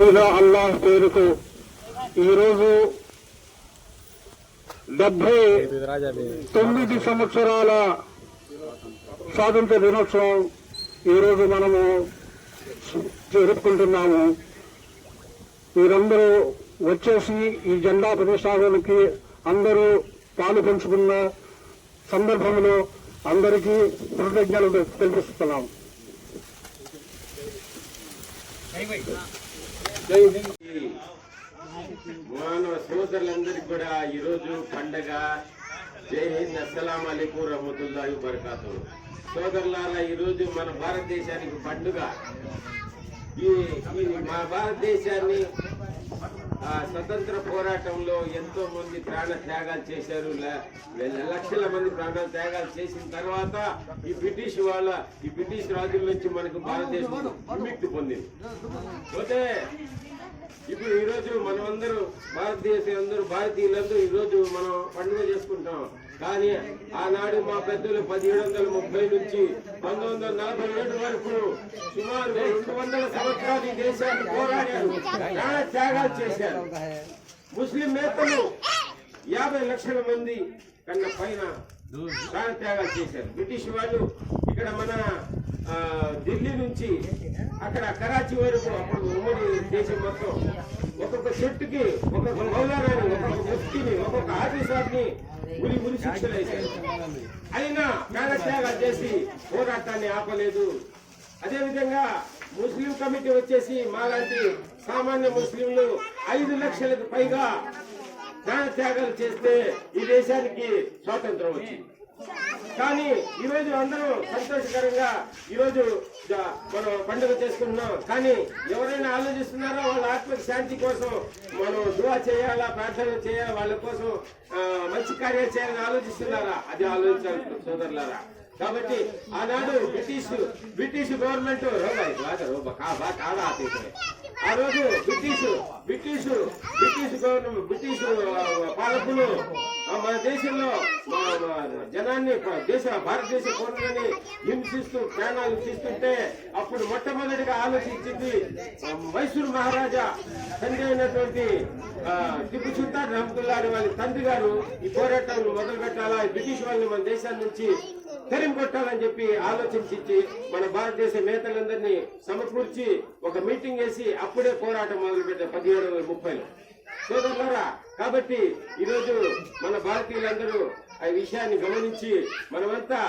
అల్లాహ్ పేరుకు ఈరోజు డెబ్బై తొమ్మిది సంవత్సరాల స్వాతంత్ర దినోత్సవం ఈరోజు మనము జరుపుకుంటున్నాము. మీరందరూ వచ్చేసి ఈ జెండా ప్రతిష్టాపనకి అందరూ పాలు పంచుకున్న సందర్భంలో అందరికీ కృతజ్ఞతలు మానవ సోదరులందరికీ కూడా ఈరోజు పండగ. జై హింద్. అస్సలం అలీకు రహమతుల్లాహి బరకాతు సోదరులారా ఈరోజు మన భారతదేశానికి పండుగ. ఈ మా భారతదేశాన్ని స్వతంత్ర పోరాటంలో ఎంతో మంది ప్రాణ త్యాగాలు చేశారు. లక్షల మంది ప్రాణ త్యాగాలు చేసిన తర్వాత ఈ బ్రిటిష్ వాళ్ళ ఈ బ్రిటిష్ రాజుల నుంచి మనకు భారతదేశం విముక్తి పొందింది. పోతే ఇప్పుడు ఈరోజు మనమందరూ భారతదేశం అందరూ భారతీయులందరూ ఈరోజు మనం పండుగ చేసుకుంటాం. కానీ ఆనాడు మా పెద్దలు పదిహేడు వందల ముప్పై నుంచి పంతొమ్మిది వందల నలభై ఏడు వరకు సుమారు రెండు వందల సంవత్సరాలు ఈ దేశాన్ని పోరాడారు. చాలా త్యాగాలు చేశారు. ముస్లిం నేతలు యాభై లక్షల మంది కన్నా పైన ప్రాణ త్యాగాలు చేశారు. బ్రిటిష్ వాళ్ళు ఇక్కడ మన ఢిల్లీ నుంచి అక్కడ కరాచీ వరకు అప్పుడు ఉమ్మడి దేశం మొత్తం ఒక్కొక్క చెట్టుకి ఒక్కొక్క మౌలానాని ఒక్కొక్క ముఫ్తిని ఒక్కొక్క ఆఫీసర్ని ఉరి ఉరి శిక్షలు వేశారు అయినా ప్రాణత్యాగాలు చేసి పోరాటాన్ని ఆపలేదు. అదేవిధంగా ముస్లిం కమిటీ వచ్చేసి మాలాంటి సామాన్య ముస్లింలు ఐదు లక్షలకు పైగా ప్రాణత్యాగాలు చేస్తే ఈ దేశానికి స్వాతంత్రం వచ్చింది. కానీ ఈ రోజు అందరూ సంతోషకరంగా ఈ రోజు మనం పండుగ చేసుకుంటున్నాం. కానీ ఎవరైనా ఆలోచిస్తున్నారో వాళ్ళ ఆత్మకి శాంతి కోసం మనం దువా చేయాలా ప్రార్థన చేయాలా వాళ్ళ కోసం మంచి కార్యాలు చేయాలని ఆలోచిస్తున్నారా? అది ఆలోచించాలి సోదరులారా. కాబట్టి ఆనాడు బ్రిటిష్ బ్రిటిష్ గవర్నమెంట్ రోబా ఆ రోజు British British British government British పాలకులు మన దేశంలో జనాన్ని దేశ భారతదేశ పౌరులని హింసిస్తూ ప్రాణాలు తీస్తుంటే అప్పుడు మొట్టమొదటిగా ఆలోచించింది మైసూరు మహారాజా తండ్రి అయినటువంటి టిప్పు సుల్తాన్ రహమతుల్లారి వాళ్ళ తండ్రి గారు ఈ పోరాటాలను మొదలు పెట్టాలా బ్రిటిష్ వాళ్ళని మన దేశాన్ని నుంచి తరిమి కొట్టాలని చెప్పి ఆలోచించి మన భారతదేశ నేతలందరినీ సమకూర్చి ఒక మీటింగ్ వేసి అప్పుడే పోరాటం మొదలుపెట్టారు పదిహేడు వందల ముప్పైలో. సోదరులారా కాబట్టి ఈరోజు మన భారతీయులందరూ ఆ విషయాన్ని గమనించి మనమంతా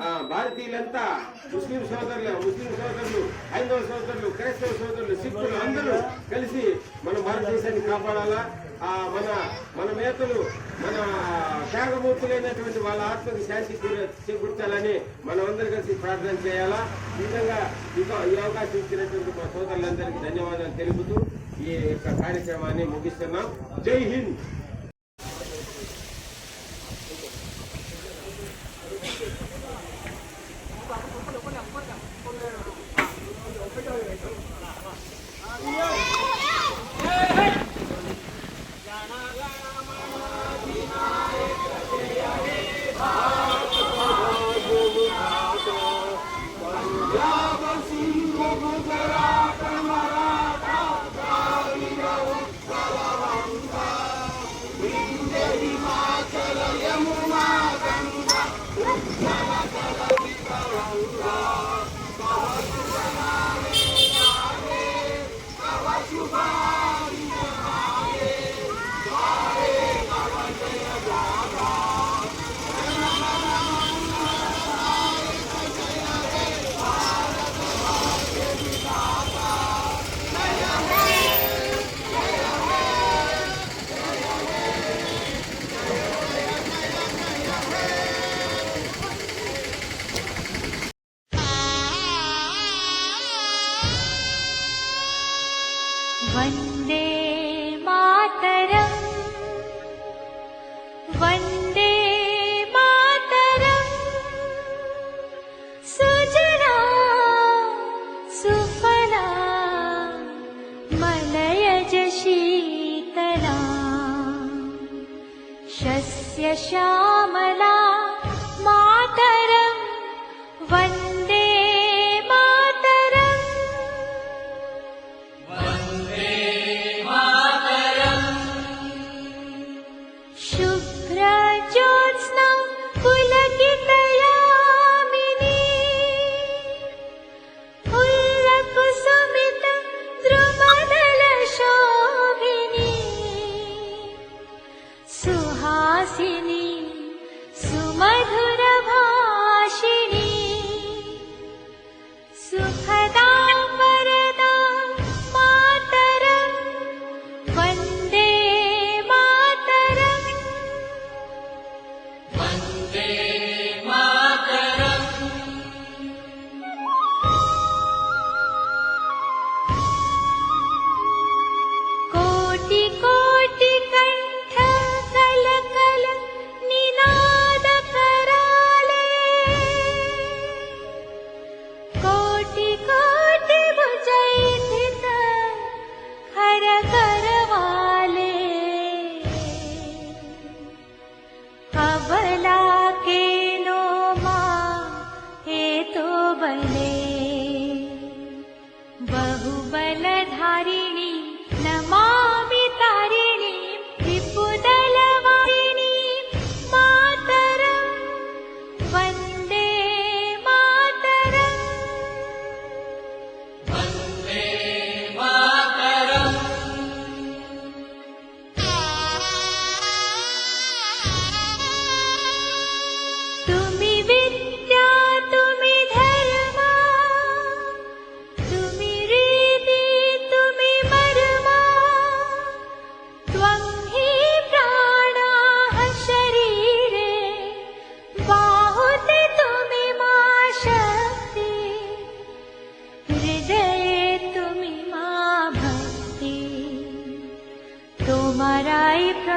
ఆ, భారతీయులంతా ముస్లిం సోదరులు ముస్లిం సోదరులు హైందవ సోదరులు క్రైస్తవ సోదరులు సిక్కులు అందరూ కలిసి మన భారతదేశాన్ని కాపాడాలా? ఆ, మన మన నేతలు మన త్యాగమూర్తులైనటువంటి వాళ్ళ ఆత్మకి శాంతి చేకూర్చాలని మనం అందరూ కలిసి ప్రార్థన చేయాలా? నిజంగా ఈ అవకాశం ఇచ్చినటువంటి మా సోదరులందరికీ ధన్యవాదాలు తెలుపుతూ ये कथारी से माने मुगी जय हिंद।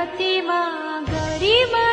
प्रतिमा गरिमा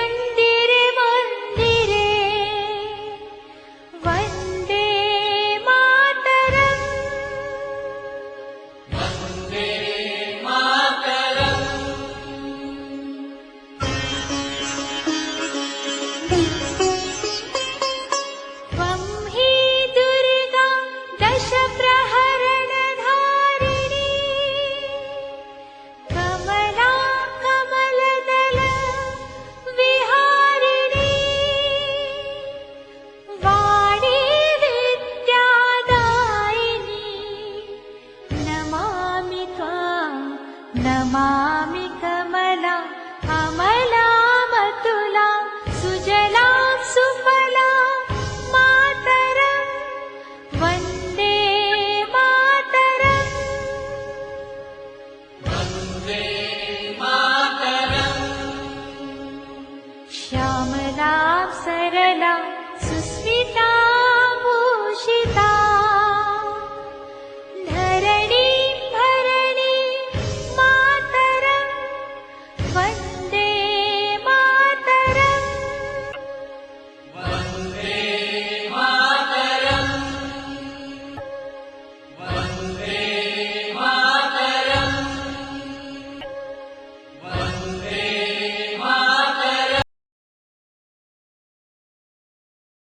श्यामला सरला सुस्मिता भूषिता।